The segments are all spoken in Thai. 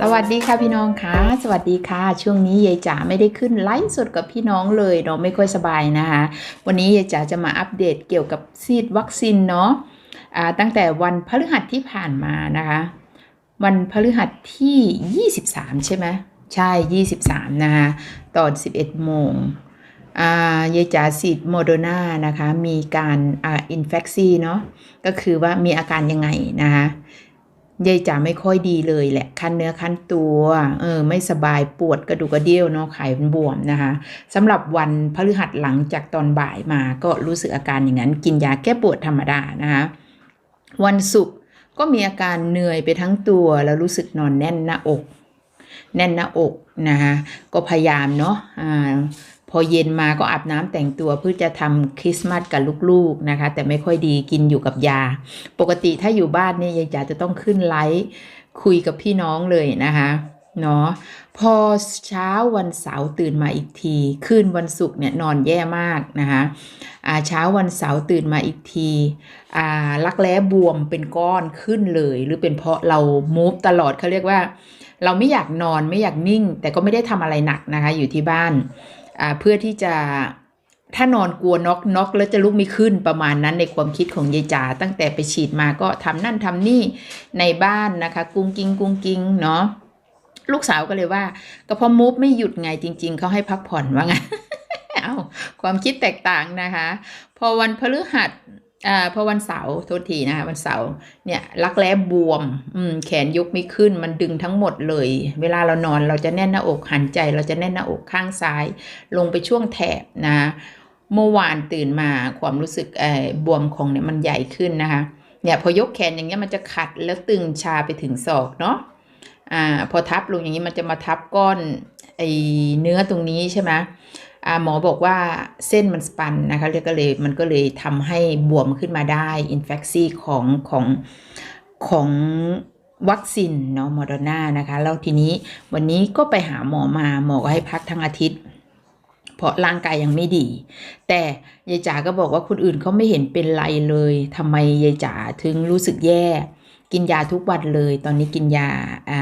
สวัสดีค่ะพี่น้องค่ะสวัสดีค่ะ ช่วงนี้ยายจ๋าไม่ได้ขึ้นไลฟ์สดกับพี่น้องเลยเนาะไม่ค่อยสบายนะคะ วันนี้ยายจ๋าจะมาอัปเดตเกี่ยวกับซีดวัคซีนเนาะอ่าตั้งแต่วันพฤหัสที่ผ่านมานะคะ วันพฤหัสที่ 23 ใช่ไหมใช่ 23 นะคะตอน 11 โมงอ่ายายจ๋าฉีดโมโดนานะคะ มีการอ่าอินเฟคซีเนาะก็คือว่ามีอาการยังไงนะคะ ยายจ๋าไม่ค่อยดีเลยแหละ คันเนื้อคันตัวเออไม่สบายปวดกระดูกกระเดี่ยวเนาะไขมันบวมนะคะสำหรับวันพฤหัสหลังจากตอนบ่ายมาก็รู้สึกอาการอย่างนั้น กินยาแก้ปวดธรรมดานะคะวันศุกร์ก็มีอาการเหนื่อยไปทั้งตัวแล้วรู้สึกนอนแน่นหน้าอก แน่นหน้าอกนะคะก็พยายามเนาะอ่า พอเย็นมาก็อาบน้ำแต่งตัวเพื่อจะทำคริสต์มาสกับลูกๆนะคะ แต่ไม่ค่อยดีกินอยู่กับยา ปกติถ้าอยู่บ้านเนี่ยยายจ๋าจะต้องขึ้นไลฟ์คุยกับพี่น้องเลยนะคะเนาะพอเช้าวันเสาร์ตื่นมาอีกทีคืนวันศุกร์เนี่ยนอนแย่มากนะคะอาเช้าวันเสาร์ตื่นมาอีกทีอารักแร้บวมเป็นก้อนขึ้นเลย หรือเป็นเพราะเรามูฟตลอดเขาเรียกว่า เราไม่อยากนอนไม่อยากนิ่ง แต่ก็ไม่ได้ทำอะไรหนักนะคะ อยู่ที่บ้าน เพื่อที่จะถ้านอนกลัวน็อกน็อกแล้วจะลุกไม่ขึ้นประมาณนั้นในความคิดของยายจ๋าตั้งแต่ไปฉีดมาก็ทำนั่นทำนี่ในบ้านนะคะ กุ้งกิ้งกุ้งกิ้งเนาะลูกสาวก็เลยว่า ก็เพาะมูฟไม่หยุดไงจริง ๆเขาให้พักผ่อนว่าไงเอาความคิดแตกต่างนะคะ พอวันพฤหัส อ่าพอวันเสาร์โทษทีนะคะวันเสาร์เนี่ยรักแร้บวมอืมแขนยกไม่ขึ้นมันดึงทั้งหมดเลย เวลาเรานอนเราจะแน่นหน้าอกหันใจ เราจะแน่นหน้าอกข้างซ้าย ลงไปช่วงแถบนะเมื่อวานตื่นมาความรู้สึกเอ่อบวมของเนี่ยมันใหญ่ขึ้นนะคะเนี่ยพอยกแขนอย่างเงี้ยมันจะขัดแล้วตึงชาไปถึงศอกเนาะอ่าพอทับลงอย่างนี้มันจะมาทับก้อนไอเนื้อตรงนี้ใช่ไหม หมอบอกว่าเส้นมันสปันนะคะเรียกก็เลยมันก็เลยทำให้บวมขึ้นมาได้อินเฟ t ซีของของของวัคซีนเนาะโมเดอร์นานะคะแล้วทีนี้วันนี้ก็ไปหาหมอมาหมอก็ให้พักทั้งอาทิตย์ เพราะร่างกายยังไม่ดี แต่ยายจ๋าก็บอกว่าคนอื่นเขาไม่เห็นเป็นไรเลยทำไมยายจ๋าถึงรู้สึกแย่ กินยาทุกวันเลย ตอนนี้กินยาอ่า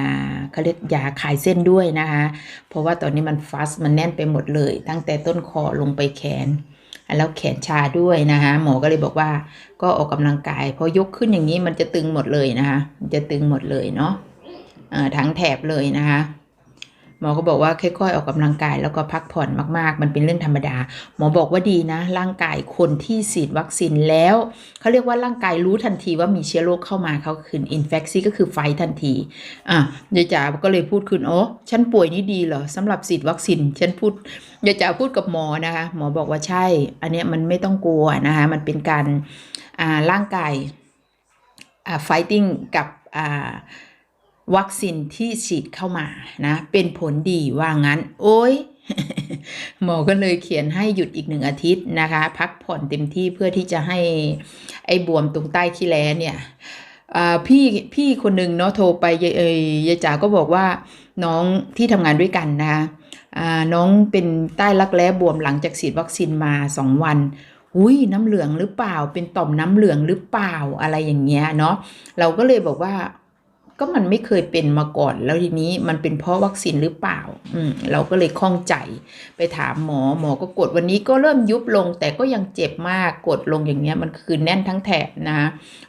เขาเรียกยาคลายเส้นด้วยนะคะ เพราะว่าตอนนี้มันฟัสมันแน่นไปหมดเลย ตั้งแต่ต้นคอลงไปแขน แล้วแขนชาด้วยนะคะ หมอก็เลยบอกว่าก็ออกกำลังกายพอยกขึ้นอย่างนี้มันจะตึงหมดเลยนะคะ มันจะตึงหมดเลยเนาะอ่อทั้งแถบเลยนะคะ มอก็บอกว่าค่อยๆออกกำลังกายแล้วก็พักผ่อนมากๆ มันเป็นเรื่องธรรมดา หมอบอกว่าดีนะ ร่างกายคนที่ฉีดวัคซีนแล้วเขาเรียกว่าร่างกายรู้ทันทีว่ามีเชื้อโรคเข้ามาเขาคืออินเฟคซีก็คือไฟทันทีอะยายจ๋าก็เลยพูดขึ้นโอ้ฉันป่วยนี่ดีเหรอสำหรับฉีดวัคซีนฉันพูดยายจ๋าพูดกับหมอนะคะหมอบอกว่าใช่ อันเนี้ยมันไม่ต้องกลัวนะคะมันเป็นการอ่าร่างกายอ่า fighting กับอ่า วัคซีนที่ฉีดเข้ามานะ เป็นผลดีว่างั้น โอ้ยหมอก็เลยเขียนให้หยุดอีกหนึ่งอาทิตย์นะคะ พักผ่อนเต็มที่เพื่อที่จะให้ไอ้บวมตรงใต้ขี้แล้เนี่ยอ่าพี่พี่คนหนึ่งเนาะโทรไปยายเอยายจ๋าก็บอกว่าน้องที่ทำงานด้วยกันนะคะอ่าน้องเป็นใต้รักแร้บวมหลังจากฉีดวัคซีนมาสองวันอุ้ยน้ำเหลืองหรือเปล่า เป็นต่อมน้ำเหลืองหรือเปล่าอะไรอย่างเงี้ยเนาะเราก็เลยบอกว่า ก็มันไม่เคยเป็นมาก่อน แล้วทีนี้มันเป็นเพราะวัคซีนหรือเปล่า อืมเราก็เลยข้องใจ ไปถามหมอหมอก็กดวันนี้ก็เริ่มยุบลง แต่ก็ยังเจ็บมากกดลงอย่างเงี้ยมันคือแน่นทั้งแถบนะ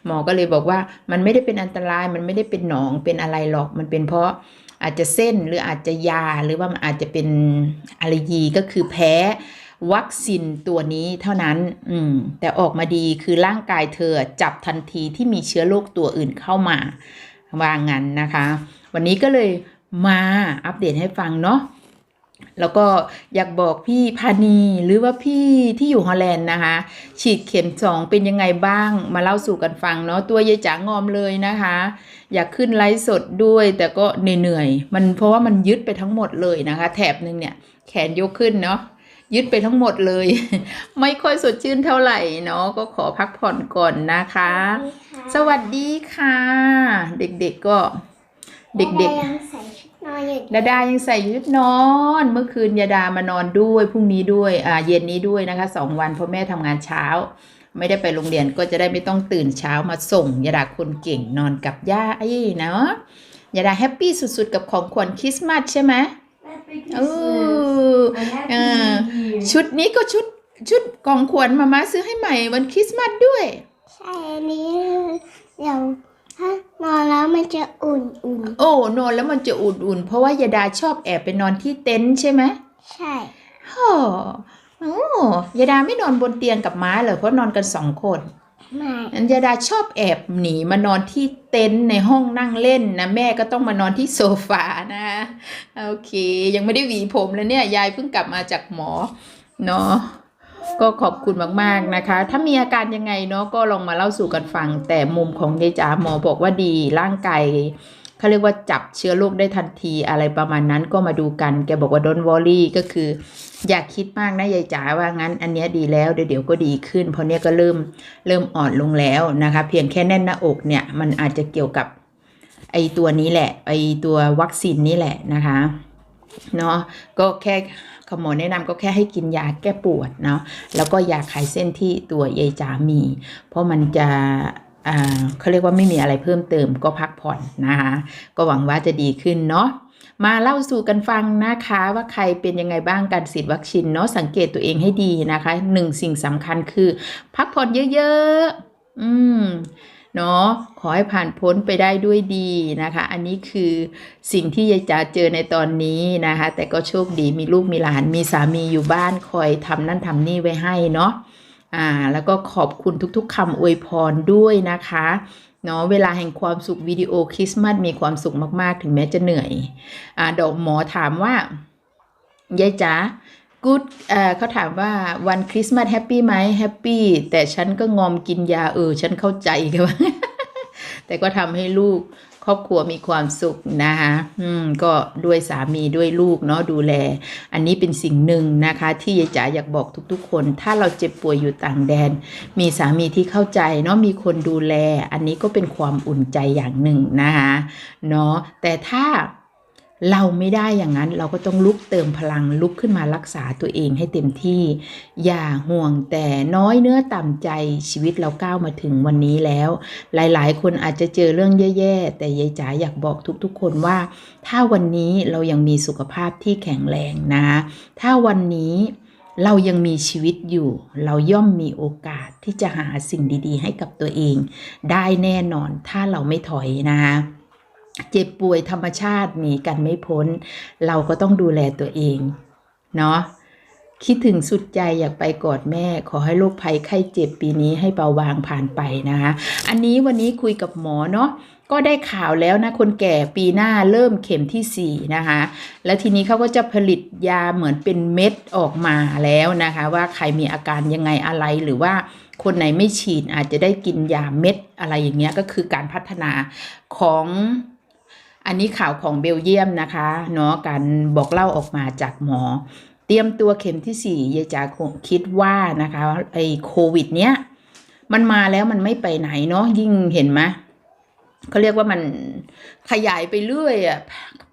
หมอก็เลยบอกว่ามันไม่ได้เป็นอันตรายมันไม่ได้เป็นหนองเป็นอะไรหรอกมันเป็นเพราะอาจจะเส้นหรืออาจจะยาหรือว่ามันอาจจะเป็นอะลเลยีก็คือแพ้วัคซีนตัวนี้เท่านั้น อืม แต่ออกมาดีคือร่างกายเธอจับทันทีที่มีเชื้อโรคตัวอื่นเข้ามา ว่างั้นนะคะ วันนี้ก็เลยมาอัปเดตให้ฟังเนาะแล้วก็อยากบอกพี่พานีหรือว่าพี่ที่อยู่ฮอลแลนด์นะคะ ฉีดเข็มสองเป็นยังไงบ้างมาเล่าสู่กันฟังเนาะตัวยายจ๋างอมเลยนะคะ อยากขึ้นไลฟ์สดด้วย แต่ก็เหนื่อยๆมันเพราะว่ามันยึดไปทั้งหมดเลยนะคะ แถบหนึ่งเนี่ย แขนยกขึ้นเนาะ ยึดไปทั้งหมดเลย ไม่ค่อยสดชื่นเท่าไหร่เนาะก็ขอพักผ่อนก่อนนะคะ สวัสดีค่ะ เด็กๆก็เด็กๆยังใส่ชุดนอนอยู่ดาดายังใส่ชุดนอน เมื่อคืนยาดามานอนด้วยพรุ่งนี้ด้วยอ่าเย็นนี้ด้วยนะคะสองวันเพราะแม่ทำงานเช้า ไม่ได้ไปโรงเรียนก็จะได้ไม่ต้องตื่นเช้ามาส่งยาดาคนเก่งนอนกับย่าไอ้เนาะยาดาแฮปปี้สุดๆกับของขวัญคริสต์มาสใช่ไหม เออเออชุดนี้ก็ชุดชุดของขวัญมาม่าซื้อให้ใหม่วันคริสต์มาสด้วย ใช่อันนี้เดี๋ยวถ้านอนแล้วมันจะอุ่นอุ่นโอ้นอนแล้วมันจะอุ่นๆเพราะว่ายาดาชอบแอบไปนอนที่เต็นท์ใช่ไหมๆใช่โอ้โอ้ยาดาไม่นอนบนเตียงกับม้าเหรอเพราะนอนกันสองคนไม่ อันยาดาชอบแอบหนีมานอนที่เต็นท์ในห้องนั่งเล่นนะแม่ก็ต้องมานอนที่โซฟานะโอเค ยังไม่ได้หวีผมแล้วเนี่ยยายเพิ่งกลับมาจากหมอเนาะก็ขอบคุณมากๆนะคะ ถ้ามีอาการยังไงเนาะก็ลองมาเล่าสู่กันฟัง แต่มุมของยายจ๋าหมอบอกว่าดีร่างกาย เขาเรียกว่าจับเชื้อโรคได้ทันทีอะไรประมาณนั้นก็มาดูกัน แกบอกว่า don't worry ก็คือ อย่าคิดมากนะยายจ๋าว่างั้น อันเนี้ยดีแล้วเดี๋ยวเดี๋ยวก็ดีขึ้น เพราะเนี้ยก็เริ่มเริ่มอ่อนลงแล้วนะคะ เพียงแค่แน่นหน้าอกเนี่ย มันอาจจะเกี่ยวกับไอตัวนี้แหละ ไอตัววัคซีนนี่แหละนะคะเนาะก็แค่ขมอแนะนำก็แค่ให้กินยาแก้ปวดเนาะแล้วก็ยาคลายเส้นที่ตัวยายจ๋ามี เพราะมันจะ เขาเรียกว่าไม่มีอะไรเพิ่มเติมก็พักผ่อนนะคะ ก็หวังว่าจะดีขึ้นเนาะมาเล่าสู่กันฟังนะคะว่าใครเป็นยังไงบ้างการฉีดวัคซีนเนาะสังเกตตัวเองให้ดีนะคะหนึ่งสิ่งสำคัญคือ พักผ่อนเยอะๆ อืมเนาะขอให้ผ่านพ้นไปได้ด้วยดีนะคะ อันนี้คือสิ่งที่ยายจ๋าเจอในตอนนี้นะคะ แต่ก็โชคดีมีลูกมีหลานมีสามีอยู่บ้านคอยทำนั่นทำนี่ไว้ให้เนาะ อ่าแล้วก็ขอบคุณทุกๆคำอวยพรด้วยนะคะเนาะเวลาแห่งความสุขวิดีโอคริสต์มาสมีความสุขมากๆ ถึงแม้จะเหนื่อยอ่าดอกหมอถามว่ายายจ๋ากูดเอ่อเขาถามว่าวันคริสต์มาสแฮปปี้ไหมแฮปปี้แต่ฉันก็งอมกินยาเออ ฉันเข้าใจกันว่าแต่ก็ทำให้ลูก ครอบครัวมีความสุขนะคะอืมก็ด้วยสามีด้วยลูกเนาะดูแล อันนี้เป็นสิ่งหนึ่งนะคะ ที่ยายจ๋าอยากบอกทุกๆ คน ถ้าเราเจ็บป่วยอยู่ต่างแดน มีสามีที่เข้าใจเนาะมีคนดูแล อันนี้ก็เป็นความอุ่นใจอย่างหนึ่งนะคะเนาะแต่ถ้า เราไม่ได้อย่างนั้นเราก็ต้องลุกเติมพลังลุกขึ้นมารักษาตัวเองให้เต็มที่ อย่าห่วงแต่น้อยเนื้อต่ำใจชีวิตเราก้าวมาถึงวันนี้แล้ว หลายๆ คนอาจจะเจอเรื่องแย่ๆ แต่ยายจ๋าอยากบอกทุกๆ คนว่า ถ้าวันนี้เรายังมีสุขภาพที่แข็งแรงนะคะถ้าวันนี้เรายังมีชีวิตอยู่ เราย่อมมีโอกาสที่จะหาสิ่งดีๆ ให้กับตัวเอง ได้แน่นอนถ้าเราไม่ถอยนะคะ เจ็บป่วยธรรมชาติหนีกันไม่พ้น เราก็ต้องดูแลตัวเองเนาะคิดถึงสุดใจอยากไปกอดแม่ ขอให้โรคภัยไข้เจ็บปีนี้ให้เบาบางผ่านไปนะคะอันนี้วันนี้คุยกับหมอเนาะก็ได้ข่าวแล้วนะ คนแก่ปีหน้าเริ่มเข็มที่ 4 นะคะ แล้วทีนี้เขาก็จะผลิตยาเหมือนเป็นเม็ดออกมาแล้วนะคะ ว่าใครมีอาการยังไงอะไรหรือว่าคนไหนไม่ฉีดอาจจะได้กินยาเม็ดอะไรอย่างเงี้ยก็คือการพัฒนาของ อันนี้ข่าวของเบลเยียมนะคะเนาะการบอกเล่าออกมาจากหมอ เตรียมตัวเข็มที่สี่ยายจ๋าคงคิดว่านะคะไอ้โควิด เนี้ยมันมาแล้วมันไม่ไปไหนเนาะยิ่งเห็นไหมเขาเรียกว่ามันขยายไปเรื่อยอะ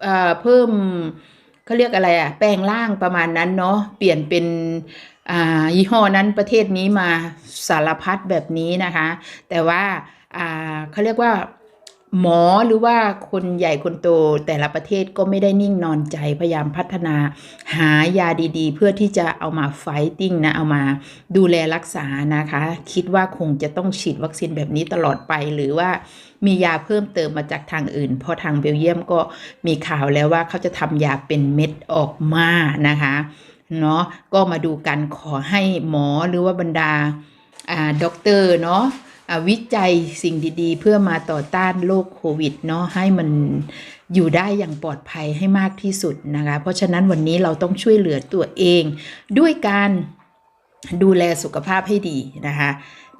เอ่อเพิ่มเขาเรียกอะไรอะแปลงร่างประมาณนั้นเนาะเปลี่ยนเป็นอ่ายี่ห้อนั้นประเทศนี้มาสารพัดแบบนี้นะคะ แต่ว่าอ่าเขาเรียกว่า หมอหรือว่าคนใหญ่คนโตแต่ละประเทศก็ไม่ได้นิ่งนอนใจพยายามพัฒนาหายาดีๆ เพื่อที่จะเอามาไฟติ้งนะเอามาดูแลรักษานะคะ คิดว่าคงจะต้องฉีดวัคซีนแบบนี้ตลอดไป หรือว่ามียาเพิ่มเติมมาจากทางอื่น เพราะทางเบลเยียมก็มีข่าวแล้วว่าเขาจะทำยาเป็นเม็ดออกมานะคะเนาะก็มาดูกันขอให้หมอหรือว่าบรรดาอ่าด็อกเตอร์เนาะ วิจัยสิ่งดีๆ เพื่อมาต่อต้านโรคโควิดเนาะให้มันอยู่ได้อย่างปลอดภัยให้มากที่สุดนะคะ เพราะฉะนั้นวันนี้เราต้องช่วยเหลือตัวเอง ด้วยการดูแลสุขภาพให้ดีนะคะ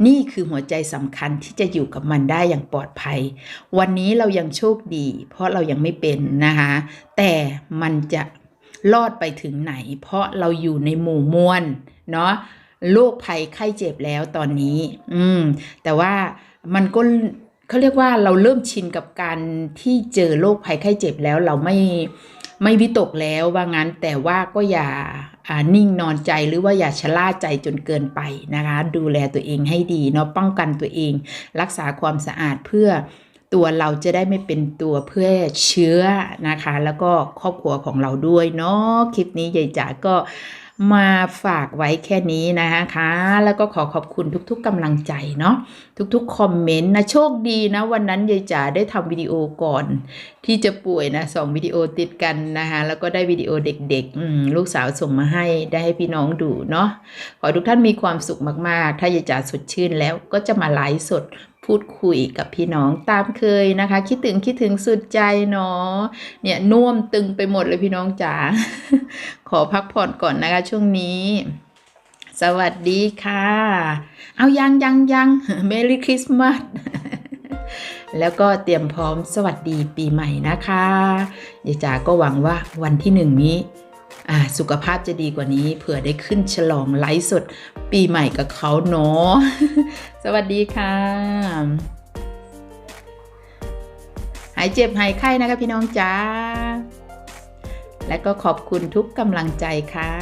นี่คือหัวใจสำคัญที่จะอยู่กับมันได้อย่างปลอดภัย วันนี้เรายังโชคดี เพราะเรายังไม่เป็นนะคะแต่มันจะรอดไปถึงไหน เพราะเราอยู่ในหมู่มวลเนาะ โรคภัยไข้เจ็บแล้วตอนนี้ อืม แต่ว่ามันก็เขาเรียกว่าเราเริ่มชินกับการที่เจอโรคภัยไข้เจ็บแล้วเราไม่ไม่วิตกแล้วว่างั้นแต่ว่าก็อย่าอ่านิ่งนอนใจหรือว่าอย่าชะล่าใจจนเกินไปนะคะ ดูแลตัวเองให้ดีเนาะป้องกันตัวเอง รักษาความสะอาดเพื่อตัวเราจะได้ไม่เป็นตัวเพื่อเชื้อนะคะ แล้วก็ครอบครัวของเราด้วยเนาะคลิปนี้ยายจ๋าก็ มาฝากไว้แค่นี้นะคะ แล้วก็ขอขอบคุณทุกๆกำลังใจเนาะทุกๆคอมเมนต์นะโชคดีนะ วันนั้นยายจ๋าได้ทำวิดีโอก่อน ที่จะป่วยนะสองวิดีโอติดกันนะคะ แล้วก็ได้วิดีโอเด็กๆลูกสาวส่งมาให้ได้ให้พี่น้องดูเนาะขอทุกท่านมีความสุขมากๆ ถ้ายายจ๋าสดชื่นแล้วก็จะมาไลฟ์สด พูดคุยกับพี่น้องตามเคยนะคะ คิดถึงคิดถึงสุดใจเนาะเนี่ยน่วมตึงไปหมดเลยพี่น้องจ๋าขอพักผ่อนก่อนนะคะช่วงนี้ สวัสดีค่ะ เอายังยังยังเมรี่คริสต์มาสแล้วก็เตรียมพร้อมสวัสดีปีใหม่นะคะยายจ๋าก็หวังว่าวันที่หนึ่งนี้ สุขภาพจะดีกว่านี้ เผื่อได้ขึ้นฉลองไลฟ์สดปีใหม่กับเขาเนาะสวัสดีค่ะ หายเจ็บหายไข้นะคะพี่น้องจ้าและก็ขอบคุณทุกกำลังใจค่ะ